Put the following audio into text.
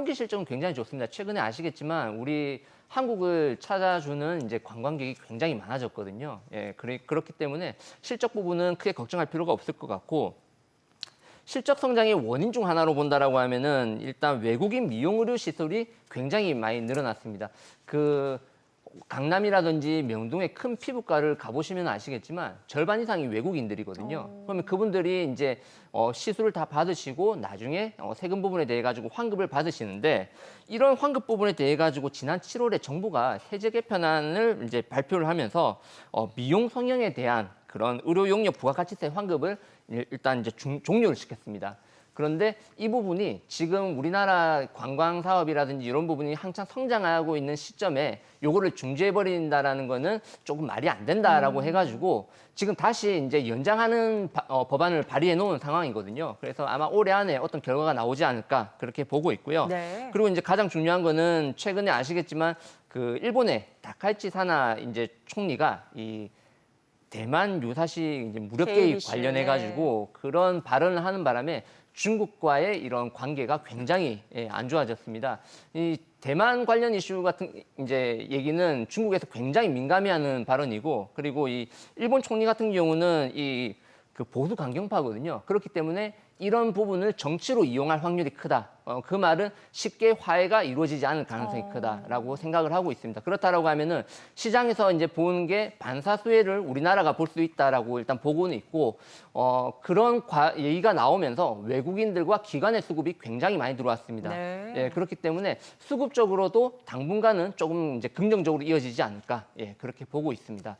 항공기 실적은 굉장히 좋습니다. 최근에 아시겠지만 우리 한국을 찾아주는 이제 관광객이 굉장히 많아졌거든요. 예, 그래, 그렇기 때문에 실적 부분은 크게 걱정할 필요가 없을 것 같고 실적 성장의 원인 중 하나로 본다라고 하면은 일단 외국인 미용 의료 시설이 굉장히 많이 늘어났습니다. 그 강남이라든지 명동의 큰 피부과를 가보시면 아시겠지만 절반 이상이 외국인들이거든요. 그러면 그분들이 이제 어, 시술을 다 받으시고 나중에 어, 세금 부분에 대해 가지고 환급을 받으시는데 이런 환급 부분에 대해 가지고 지난 7월에 정부가 세제 개편안을 이제 발표를 하면서 어, 미용 성형에 대한 그런 의료 용역 부가가치세 환급을 일- 일단 이제 중- 종료를 시켰습니다. 그런데 이 부분이 지금 우리나라 관광 사업이라든지 이런 부분이 한창 성장하고 있는 시점에 요거를 중지해 버린다라는 거는 조금 말이 안 된다라고 해가지고 지금 다시 이제 연장하는 바- 어, 법안을 발의해 놓은 상황이거든요. 그래서 아마 올해 안에 어떤 결과가 나오지 않을까 그렇게 보고 있고요. 네. 그리고 이제 가장 중요한 거는 최근에 아시겠지만 그 일본의 다카이치 사나 이제 총리가 이 대만 유사시 이제 무력 개입 관련해 가지고 그런 발언을 하는 바람에 중국과의 이런 관계가 굉장히 예, 안 좋아졌습니다. 이 대만 관련 이슈 같은 이제 얘기는 중국에서 굉장히 민감해하는 발언이고 그리고 이 일본 총리 같은 경우는 이 그 보수 강경파거든요. 그렇기 때문에 이런 부분을 정치로 이용할 확률이 크다. 어, 그 말은 쉽게 화해가 이루어지지 않을 가능성이 어. 크다라고 생각을 하고 있습니다. 그렇다라고 하면은 시장에서 이제 보는 게 반사 수혜를 우리나라가 볼 수 있다라고 일단 보고는 있고 어, 그런 과, 얘기가 나오면서 외국인들과 기관의 수급이 굉장히 많이 들어왔습니다. 네. 예, 그렇기 때문에 수급적으로도 당분간은 조금 이제 긍정적으로 이어지지 않을까 예, 그렇게 보고 있습니다.